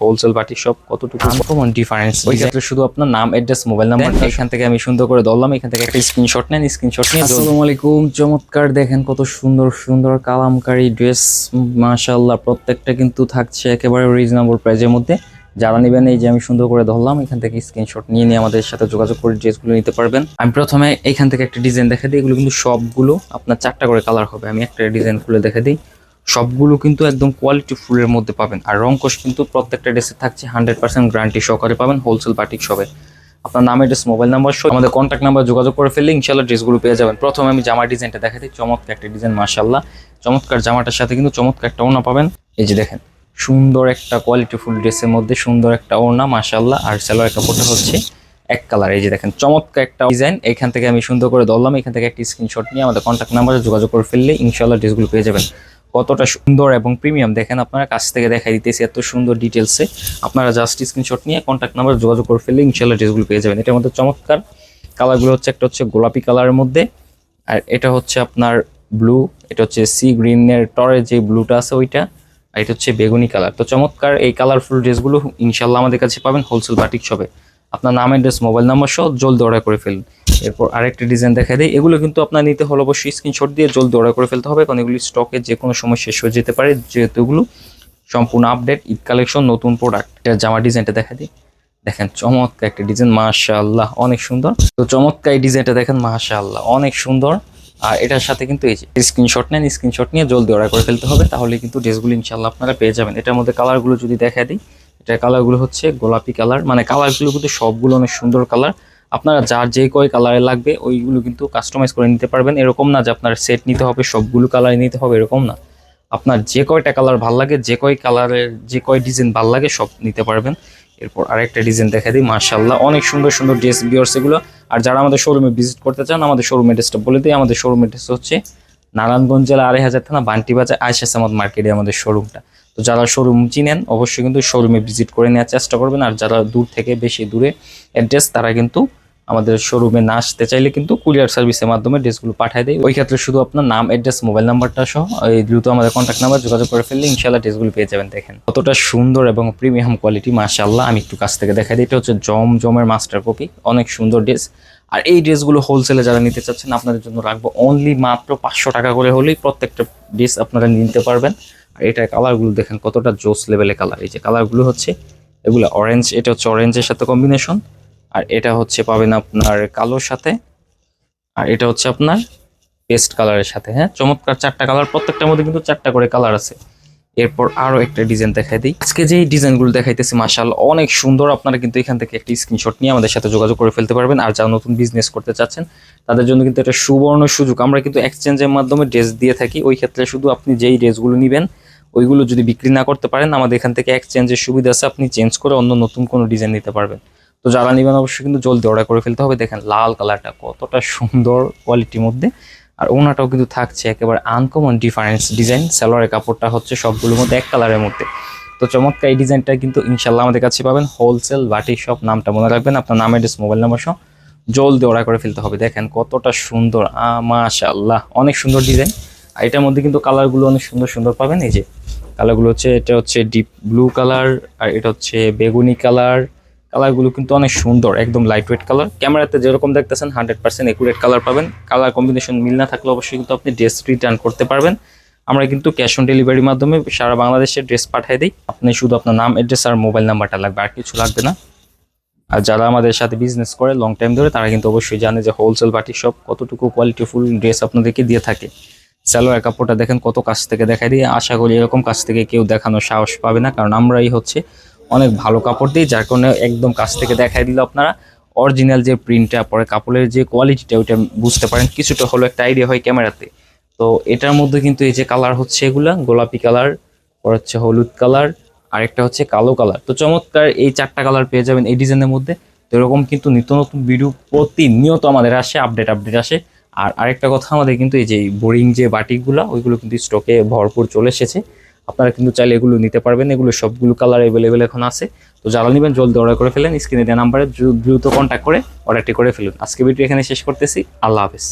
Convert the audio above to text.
Wholesale বাটি সব কতটুকু আনকমন ডিফারেন্স ওই ক্ষেত্রে শুধু আপনার নাম অ্যাড্রেস মোবাইল নাম্বার এখান থেকে আমি সুন্দর করে ধরলাম এখান থেকে একটা স্ক্রিনশট নেন স্ক্রিনশট নিয়ে আসসালামু আলাইকুম চমৎকার দেখেন কত সুন্দর সুন্দর কালামকারী ড্রেস মাশাআল্লাহ প্রত্যেকটা কিন্তু থাকছে একেবারে রিজনেবল প্রাইজের মধ্যে। যারা নেবেন এই যে আমি সুন্দর করে ধরলাম এখান থেকে স্ক্রিনশট নিয়ে নিয়ে আমাদের সাথে যোগাযোগ করে ড্রেসগুলো নিতে পারবেন। আমি প্রথমে এখান থেকে একটা ডিজাইন দেখা দিই এগুলো কিন্তু সবগুলো আপনার চারটা করে কালার হবে। আমি একটা ডিজাইন খুলে দেখে দিই। সবগুলো কিন্তু একদম কোয়ালিটি ফুলের মধ্যে পাবেন। আর রংকশ কিন্তু প্রত্যেকটা ড্রেসে থাকছে হান্ড্রেড পার্সেন্ট গ্যারান্টি সহকারে পাবেন হোলসেল বাটিক শপে আপনার নাম অ্যাড্রেস মোবাইল নাম্বার সহ আমাদের কন্ট্যাক্ট নাম্বার যোগাযোগ করে ফেললে ইনশাল্লাহ ড্রেসগুলো পেয়ে যাবেন। প্রথমে আমি জামার ডিজাইনটা দেখা দিই, চমৎকার একটা ডিজাইন মাশাল্লাহ চমৎকার জামাটার সাথে কিন্তু চমৎকার একটা ওনা পাবেন। এই যে দেখেন, সুন্দর একটা কোয়ালিটি ফুল ড্রেসের মধ্যে সুন্দর একটা ওড়না মাশাল্লাহ আর সালোয়ার কাপড়টা হচ্ছে এক কালার এই যে দেখেন, চমৎকার একটা ডিজাইন এখান থেকে আমি সুন্দর করে ধরলাম, এখান থেকে একটা স্ক্রিনশট নিয়ে আমাদের কন্ট্যাক্ট নাম্বারে যোগাযোগ করে ফেললে ইনশাল্লাহ ড্রেসগুলো পেয়ে যাবেন। কতটা সুন্দর এবং প্রিমিয়াম দেখেন আপনারা কাছ থেকে দেখাই দিতেছি এত সুন্দর ডিটেলসে আপনারা জাস্ট স্ক্রিনশট নিয়ে কন্ট্যাক্ট নাম্বার যোগাযোগ করে ফেললে ইনশাল্লাহ ড্রেসগুলো পেয়ে যাবেন। এটার মধ্যে চমৎকার কালারগুলো হচ্ছে একটা হচ্ছে গোলাপি কালারের মধ্যে আর এটা হচ্ছে আপনার ব্লু এটা হচ্ছে সি গ্রিনের টরের যে ব্লুটা আছে ওইটা আর এটা হচ্ছে বেগুনি কালার তো চমৎকার এই কালারফুল ড্রেসগুলো ইনশাল্লাহ আমাদের কাছে পাবেন হোলসেল বাটিক শপে আপনার নাম অ্যাড্রেস মোবাইল নাম্বার সহ জলদি অর্ডার করে ফেলুন। এরপর আরেকটা ডিজাইন দেখা দেয় এগুলো কিন্তু আপনার নিতে হলে অবশ্যই স্ক্রিনশট দিয়ে জলদি অর্ডার করে ফেলতে হবে, কারণ এগুলি স্টকে যে কোনো সময় শেষ হয়ে যেতে পারে। যেহেতু এগুলো সম্পূর্ণ আপডেট ঈদ কালেকশন নতুন প্রোডাক্ট এটা জামা ডিজাইনটা দেখা দিই। দেখেন চমৎকার একটা ডিজাইন মাশাআল্লাহ, অনেক সুন্দর। তো চমৎকার এই ডিজাইনটা দেখেন, মাশাআল্লাহ, অনেক সুন্দর। আর এটার সাথে কিন্তু এই যে স্ক্রিনশট নেন স্ক্রিনশট নিয়ে জলদি অর্ডার করে ফেলতে হবে, তাহলে কিন্তু ড্রেসগুলো ইনশাল্লাহ আপনারা পেয়ে যাবেন। এটার মধ্যে কালারগুলো যদি দেখা দিই, এটার কালারগুলো হচ্ছে গোলাপি কালার মানে কালারগুলো কিন্তু সবগুলো অনেক সুন্দর কালার আপনারা যার যে কয় কালারে লাগবে, ওইগুলো কিন্তু কাস্টমাইজ করে নিতে পারবেন। এরকম না যে আপনার সেট নিতে হবে, সবগুলো কালার নিতে হবে, এরকম না। আপনার যে কয়টা কালার ভালো লাগে, যে কয় কালারের, যে কয় ডিজাইন ভালো লাগে, সব নিতে পারবেন। এরপর আরেকটা ডিজাইন দেখা দিই মার্শাল্লাহ অনেক সুন্দর সুন্দর ড্রেস বিয়ার্স এগুলো। আর যারা আমাদের শোরুমে ভিজিট করতে চান, আমাদের শোরুম অ্যাড্রেসটা বলে দিই। আমাদের শোরুম অ্যাড্রেস হচ্ছে নারায়ণগঞ্জ জেলা আড়াই হাজার থানা, বান্টি বাজার আয়সা সামাদ মার্কেটে আমাদের শোরুমটা তো যারা শোরুম চিনেন, অবশ্যই কিন্তু শোরুমে ভিজিট করে নেওয়ার চেষ্টা করবেন। আর যারা দূর থেকে বেশি দূরে অ্যাড্রেস তারা কিন্তু আমাদের শোরুমে না আসতে চাইলে কিন্তু কুরিয়ার সার্ভিসের মাধ্যমে ড্রেসগুলো পাঠিয়ে দেয়। ওই ক্ষেত্রে শুধু আপনার নাম অ্যাড্রেস মোবাইল নাম্বারটা সহ, এই দ্রুত আমাদের কন্ট্যাক্ট নাম্বার যোগাযোগ করে ফেললে ইনশাল্লাহ ড্রেসগুলো পেয়ে যাবেন, দেখেন। কতটা সুন্দর এবং প্রিমিয়াম কোয়ালিটি মাশাল্লাহ আমি একটু কাছ থেকে দেখাই দিই, এটা হচ্ছে জম জমের মাস্টার কপি অনেক সুন্দর ড্রেস আর এই ড্রেসগুলো হোলসেলে যারা নিতে চাচ্ছেন, আপনাদের জন্য রাখব অনলি মাত্র পাঁচশো টাকা করে হলেই প্রত্যেকটা ড্রেস আপনারা নিতে পারবেন। আর এটার কালারগুলো দেখেন কতটা জোস লেভেলের কালার এই যে কালারগুলো হচ্ছে, এগুলো অরেঞ্জ এটা হচ্ছে অরেঞ্জের সাথে কম্বিনেশন আর এটা হচ্ছে পাবেন আপনার কালোর সাথে, আর এটা হচ্ছে আপনার পেস্ট কালারের সাথে হ্যাঁ? চমৎকার চারটা কালার, প্রত্যেকটার মধ্যে কিন্তু চারটা করে কালার আছে। এরপর আরও একটা ডিজাইন দেখাই দিই। আজকে যেই ডিজাইনগুলো দেখাইতেছি মাশাল অনেক সুন্দর। আপনারা কিন্তু এখান থেকে একটি স্ক্রিনশট নিয়ে আমাদের সাথে যোগাযোগ করে ফেলতে পারবেন। আর যারা নতুন বিজনেস করতে চাচ্ছেন, তাদের জন্য কিন্তু এটা সুবর্ণ সুযোগ। আমরা কিন্তু এক্সচেঞ্জের মাধ্যমে ড্রেস দিয়ে থাকি। ওই ক্ষেত্রে শুধু আপনি যেই ড্রেসগুলো নেবেন, ওইগুলো যদি বিক্রি না করতে পারেন, আমাদের এখান থেকে এক্সচেঞ্জের সুবিধা আছে। আপনি চেঞ্জ করে অন্য নতুন কোনো ডিজাইন নিতে পারবেন। তো যারা নেবেন অবশ্যই, কিন্তু জলদি অর্ডার করে ফেলতে হবে। দেখেন লাল কালারটা কতটা সুন্দর কোয়ালিটির মধ্যে। আর ওনাটাও কিন্তু থাকছে একেবারে আনকমন ডিফারেন্স ডিজাইন সালোয়ারের কাপড়টা হচ্ছে সবগুলোর মধ্যে এক কালারের মধ্যে। তো চমৎকার এই ডিজাইনটা কিন্তু ইনশাল্লাহ আমাদের কাছে পাবেন হোলসেল বাটি শপ নামটা মনে রাখবেন, আপনার নাম অ্যাড্রেস মোবাইল নাম্বার সহ। জলদি অর্ডার করে ফেলতে হবে। দেখেন কতটা সুন্দর মাশাল্লাহ অনেক সুন্দর ডিজাইন আর এটার মধ্যে কিন্তু কালারগুলো অনেক সুন্দর সুন্দর পাবেন। এই যে কালারগুলো হচ্ছে, এটা হচ্ছে ডিপ ব্লু কালার আর এটা হচ্ছে বেগুনি কালার কালারগুলো কিন্তু অনেক সুন্দর, একদম লাইট ওয়েট কালার ক্যামেরাতে যেরকম দেখতেছেন হান্ড্রেড পার্সেন্ট একুরেট কালার পাবেন। কালার কম্বিনেশন মিল না থাকলে অবশ্যই কিন্তু আপনি ড্রেস রিটার্ন করতে পারবেন। আমরা কিন্তু ক্যাশ অন ডেলিভারির মাধ্যমে সারা বাংলাদেশে ড্রেস পাঠিয়ে দিই। আপনি শুধু আপনার নাম অ্যাড্রেস আর মোবাইল নাম্বারটা লাগবে, আর কিছু লাগবে না। আর যারা আমাদের সাথে বিজনেস করে লং টাইম ধরে, তারা কিন্তু অবশ্যই জানে যে হোলসেল বাটি সব কতটুকু কোয়ালিটিফুল ড্রেস আপনাদেরকে দিয়ে থাকে। সালোয়ার কাপড়টা দেখেন কত কাছ থেকে দেখাই দিয়ে আশা করি এরকম কাছ থেকে কেউ দেখানোর সাহস পাবে না, কারণ আমরাই হচ্ছে অনেক ভালো কাপড় দিই যার কারণে একদম কাছ থেকে দেখাই দিল আপনারা। অরিজিনাল যে প্রিন্টটা পরে কাপড়ের যে কোয়ালিটিটা ওইটা বুঝতে পারেন। কিছুটা হলো একটা আইডিয়া হয় ক্যামেরাতে। তো এটার মধ্যে কিন্তু এই যে কালার হচ্ছে এগুলা, গোলাপি কালার পর হচ্ছে হলুদ কালার আরেকটা হচ্ছে কালো কালার তো চমৎকার এই চারটা কালার পেয়ে যাবেন এই ডিজাইনের মধ্যে। তো এরকম কিন্তু নিত্য নতুন ভিডিও প্রতিনিয়ত আমাদের আসে আপডেট আপডেট আসে। আর আরেকটা কথা আমাদের কিন্তু এই যে বোরিং যে বাটিকগুলো, ওইগুলো কিন্তু স্টকে ভরপুর চলে এসেছে। আপনারা কিন্তু চাইলে এগুলো নিতে পারবেন। এগুলো সবগুলো কালার অ্যাভেলেবেল এখন আছে। তো যারা নেবেন, জলদি অর্ডার করে ফেলেন। স্ক্রিনে দেওয়া নাম্বারে দ্রুত কন্ট্যাক্ট করে অর্ডারটি করে ফেলুন। আজকে ভিডিও এখানে শেষ করতেছি। আল্লাহ হাফেজ।